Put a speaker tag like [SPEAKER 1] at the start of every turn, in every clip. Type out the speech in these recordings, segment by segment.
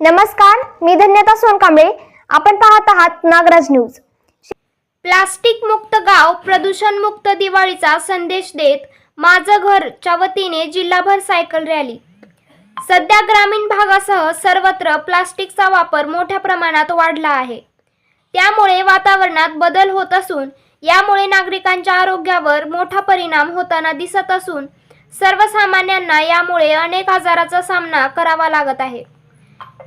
[SPEAKER 1] नमस्कार मी धन्यता सोनकांबळे. आपण पाहत आहात नागराज न्यूज. प्लास्टिक मुक्त गाव प्रदूषण मुक्त दिवाळीचा संदेश देत माझं घरच्या वतीने जिल्हाभर सायकल रॅली. सध्या ग्रामीण भागासह सर्वत्र प्लास्टिकचा वापर मोठ्या प्रमाणात वाढला आहे. त्यामुळे वातावरणात बदल होत असून यामुळे नागरिकांच्या आरोग्यावर मोठा परिणाम होताना दिसत असून सर्वसामान्यांना यामुळे अनेक आजाराचा सामना करावा लागत आहे.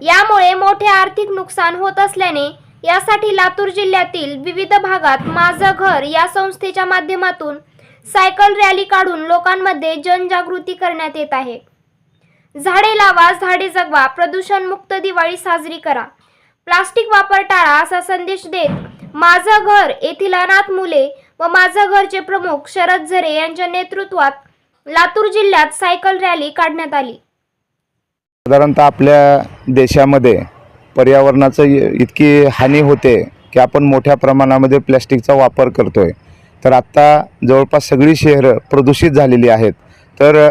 [SPEAKER 1] यामुळे मोठे आर्थिक नुकसान होत असल्याने यासाठी लातूर जिल्ह्यातील विविध भागात माझं घर या संस्थेच्या माध्यमातून सायकल रॅली काढून लोकांमध्ये जनजागृती करण्यात येत आहे. झाडे लावा झाडे जगवा प्रदूषण मुक्त दिवाळी साजरी करा. प्लास्टिक वापर टाळा असा संदेश देत माझं घर येथील अनाथ मुले व माझं घरचे प्रमुख शरद झरे यांच्या नेतृत्वात लातूर जिल्ह्यात सायकल रॅली काढण्यात आली.
[SPEAKER 2] साधारणतः आपल्या देशामध्ये पर्यावरणाचं इतकी हानी होते की आपण मोठ्या प्रमाणामध्ये प्लॅस्टिकचा वापर करतोय. तर आत्ता जवळपास सगळी शहरं प्रदूषित झालेली आहेत. तर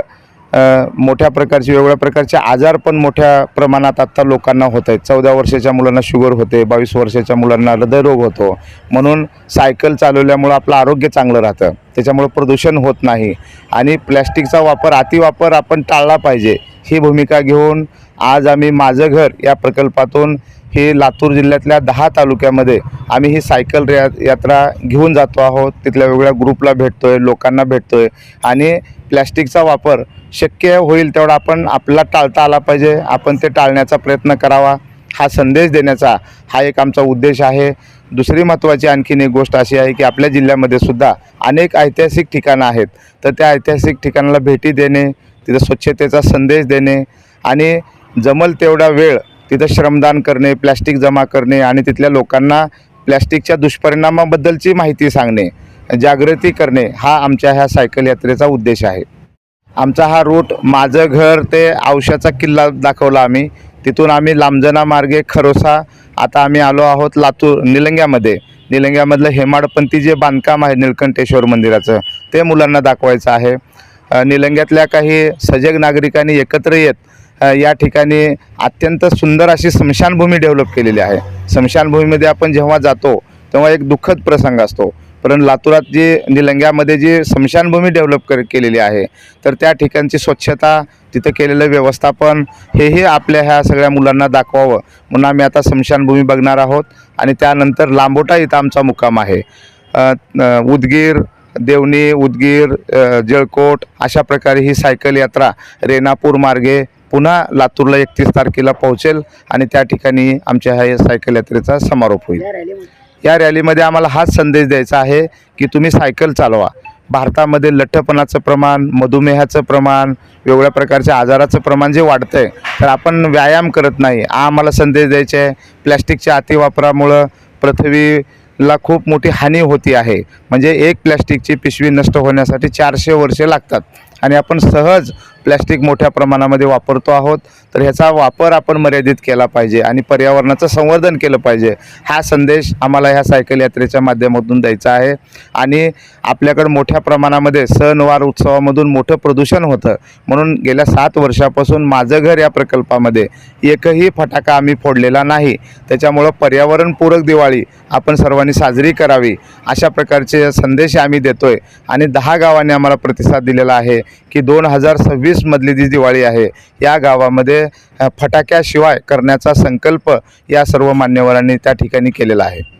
[SPEAKER 2] मोठ्या प्रकारचे वेगवेगळ्या प्रकारचे आजार पण मोठ्या प्रमाणात आत्ता लोकांना होत आहेत चौदा वर्षाच्या मुलांना शुगर होते बावीस वर्षाच्या मुलांना हृदयरोग होतो. म्हणून सायकल चालवल्यामुळं आपलं आरोग्य चांगलं राहतं. त्याच्यामुळं प्रदूषण होत नाही. आणि प्लॅस्टिकचा वापर अतिवापर आपण टाळला पाहिजे. ही भूमिका घेऊन आज आम्ही माझं घर या प्रकल्पातून ही लातूर जिल्ह्यातल्या दहा तालुक्यामध्ये आम्ही ही सायकल या यात्रा घेऊन जातो आहोत. तिथल्या वेगवेगळ्या ग्रुपला भेटतो आहे लोकांना भेटतो आहे आणि प्लॅस्टिकचा वापर शक्य होईल तेवढा आपण आपला टाळता आला पाहिजे. आपण ते टाळण्याचा प्रयत्न करावा. हा संदेश देण्याचा हा एक आमचा उद्देश आहे. दुसरी महत्त्वाची आणखीन एक गोष्ट अशी आहे की आपल्या जिल्ह्यामध्ये सुद्धा अनेक ऐतिहासिक ठिकाणं आहेत. तर त्या ऐतिहासिक ठिकाणाला भेटी देणे तिथं स्वच्छतेचा संदेश देणे आणि जमल तेवढा वेळ तिथं श्रमदान करणे प्लॅस्टिक जमा करणे आणि तिथल्या लोकांना प्लॅस्टिकच्या दुष्परिणामाबद्दलची माहिती सांगणे जागृती करणे हा आमच्या ह्या सायकल यात्रेचा उद्देश आहे. आमचा हा रूट माझं घर ते औशाचा किल्ला दाखवला आम्ही. तिथून आम्ही लांबजना मार्गे खरोसा आता आम्ही आलो आहोत लातूर निलंग्यामध्ये. निलंग्यामधलं हेमाडपंथी जे बांधकाम आहे निळकंठेश्वर मंदिराचं ते मुलांना दाखवायचं आहे. निलंग्यातल्या काही सजग नागरिकांनी एकत्र येत या ठिकाणी अत्यंत सुंदर अशी स्मशानभूमी डेव्हलप केलेली आहे. स्मशानभूमीमध्ये आपण जेव्हा जातो तेव्हा एक दुःखद प्रसंग असतो. परंतु लातूरात जी निलंग्यामध्ये जी स्मशानभूमी डेव्हलप कर केलेली आहे तर त्या ठिकाणची स्वच्छता तिथं केलेलं व्यवस्थापन हेही आपल्या ह्या सगळ्या मुलांना दाखवावं. म्हणून आम्ही आता स्मशानभूमी बघणार आहोत आणि त्यानंतर लांबोटा इथं आमचा मुक्काम आहे. उदगीर देवणी उदगीर जळकोट अशा प्रकारे ही सायकल यात्रा रेणापूर मार्गे पुन्हा लातूरला एकतीस तारखेला पोहोचेल आणि त्या ठिकाणी आमच्या ह्या सायकल यात्रेचा समारोप होईल. या रॅलीमध्ये? आम्हाला हाच संदेश द्यायचा आहे की तुम्ही सायकल चालवा. भारतामध्ये लठ्ठपणाचं प्रमाण मधुमेहाचं प्रमाण वेगवेगळ्या प्रकारच्या आजाराचं प्रमाण जे वाढतं आहे तर आपण व्यायाम करत नाही. हा आम्हाला संदेश द्यायचे आहे. प्लॅस्टिकच्या अतिवापरामुळं ला खूप मोठी हानी होती आहे. म्हणजे एक प्लॅस्टिकची पिशवी नष्ट होण्यासाठी चारशे वर्षे लागतात. आणि आपण सहज प्लॅस्टिक मोठ्या प्रमाणामध्ये वापरतो आहोत तर ह्याचा वापर आपण मर्यादित केला पाहिजे आणि पर्यावरणाचं संवर्धन केलं पाहिजे. हा संदेश आम्हाला ह्या सायकल यात्रेच्या माध्यमातून द्यायचा आहे. आणि आपल्याकडं मोठ्या प्रमाणामध्ये सणवार उत्सवामधून मोठं प्रदूषण होतं. म्हणून गेल्या सात वर्षापासून माझं घर या प्रकल्पामध्ये एकही फटाका आम्ही फोडलेला नाही. त्याच्यामुळं पर्यावरणपूरक दिवाळी आपण सर्वांनी साजरी करावी. अशा प्रकारचे संदेश आम्ही देतोय. आणि दहा गावांनी आम्हाला प्रतिसाद दिलेला आहे. की दोन हजार सव्वीसमधली जी दिवाळी आहे या गावामध्ये फटाक्याशिवाय करण्याचा संकल्प या सर्व मान्यवरांनी त्या ठिकाणी केलेला आहे.